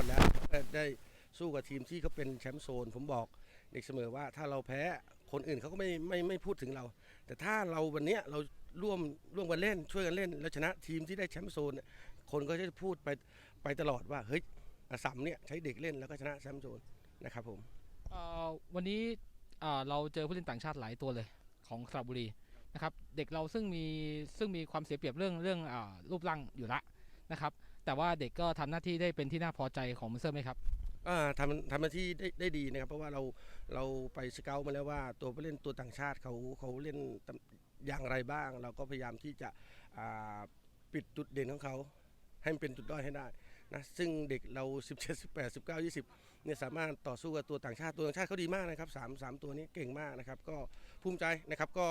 อดแล้วได้สู้กับทีมที่เขาเป็นแชมป์โซน ผมบอกเด็กเสมอว่าถ้าเราแพ้คนอื่นเขาก็ไม่ไม่ไม่พูดถึงเรา แต่ถ้าเราวันนี้เราร่วมร่วมกันเล่น ช่วยกันเล่น แล้วชนะทีมที่ได้แชมป์โซน คนก็จะพูดไปไปตลอดว่าเฮ้ยสัมเนี่ยใช้เด็กเล่นแล้วก็ชนะแชมป์โซนนะครับผมวันนี้เราเจอผู้เล่นต่างชาติหลายตัวเลยของสระบุรีนะครับเด็กเราซึ่งมีซึ่งมีความเสียเปรียบเรื่องเรื่องอรูปร่างอยู่ละนะครับ แต่ว่าเด็กก็ทำหน้าที่ได้เป็นที่น่าพอใจของมุนเซอร์ไหมครับทำทำหน้าที่ได้ได้ดีนะครับ เพราะว่าเราเราไปสเกลมาแล้วว่าตัวผู้เล่นตัวต่างชาติเขาเขาเล่นอย่างไรบ้าง เราก็พยายามที่จะปิดจุดเด่นของเขาให้มันเป็นจุดด้อยให้ได้นะซึ่งเด็กเรา 17 18 19 20เนี่ยสามารถต่อสู้กับตัวต่างชาติตัวต่างชาติเขาดีมากนะครับสามสามตัวนี้เก่งมากนะครับ ก็ภูมิใจนะครับก็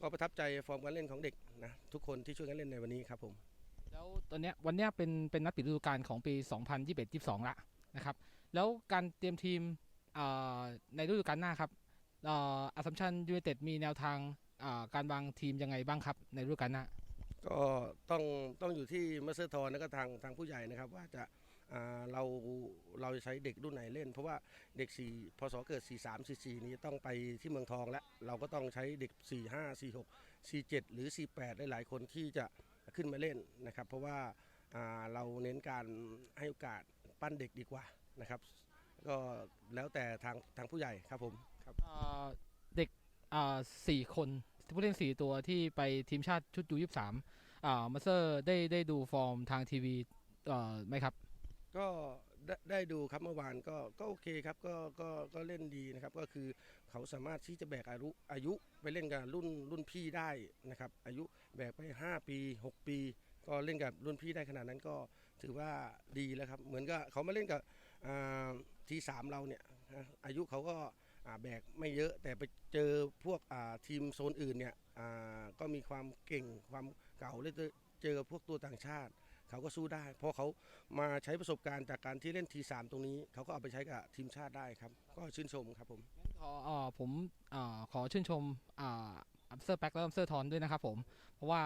ก็ประทับใจฟอร์มการเล่นของเด็กนะทุกคนที่ช่วยกันเล่นในวันนี้ครับผม แล้วตอนเนี้ยวันเนี้ยเป็นเป็นนัดปิดฤดูกาลของปี 2021-22 ละนะครับ แล้วการเตรียมทีมในฤดูกาลหน้าครับอ่ออัสสัมชัญยูไนเต็ดมีแนวทางการวางทีมยังไงบ้างครับ ในฤดูกาลหน้า ก็ต้องต้องอยู่ที่มาสเตอร์ทอนแล้วก็ทางทางผู้ใหญ่นะครับ ว่าจะาเราเราจะใช้เด็กรุ่นไหนเล่น เพราะว่าเด็ก 4 พศเกิด 4 3 4 4 นี้ต้องไปที่เมืองทองแล้ว เราก็ต้องใช้เด็ก 4 5 4 6 4 7 หรือ 48ได้หลายคนที่จะ ขึ้นมาเล่นนะครับ เพราะว่าอ่าเราเน้นการให้โอกาสปั้นเด็กดีกว่านะครับ ก็แล้วแต่ทางทางผู้ใหญ่ครับผมครับเอ่อเด็กเอ่อสี่คนผู้เล่นสี่ตัวที่ไปทีมชาติชุดยูยี่สามอ่ามาสเตอร์ได้ได้ดูฟอร์มทางทีวีเอ่อไหมครับ ก็ ได้ได้ดูครับเมื่อวานก็ก็โอเคครับก็ก็ก็เล่นดีนะครับ ก็คือเขาสามารถที่จะแบกอายุอายุไปเล่นกับรุ่นรุ่นพี่ได้นะครับ อายุแบกไป 5 ปี 6 ปี ก็เล่นกับรุ่นพี่ได้ขนาดนั้นก็ถือว่าดีแล้วครับ เหมือนกับเขามาเล่นกับทีสามเราเนี่ยอายุเขาก็าแบกไม่เยอะแต่ไปเจอพวกทีมโซนอื่นเนี่ยก็มีความเก่งความเก่าเลยเจอพวกตัวต่างชาติ เขาก็สู้ได้ เพราะเขามาใช้ประสบการณ์จากการที่เล่นทีสามตรงนี้ เขาก็เอาไปใช้กับทีมชาติได้ครับ ก็ชื่นชมครับผมขออผมอขอชื่นชมอัพเซอร์แบ็กและอัพเซอร์ทอนด้วยนะครับผม เพราะว่า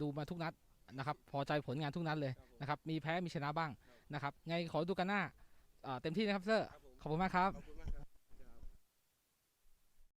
ดูมาทุกนัดนะครับ พอใจผลงานทุกนัดเลยนะครับ มีแพ้มีชนะบ้างนะครับ ไงขอดูกันหน้าเต็มที่นะครับเซอร์ ขอบคุณมากครับ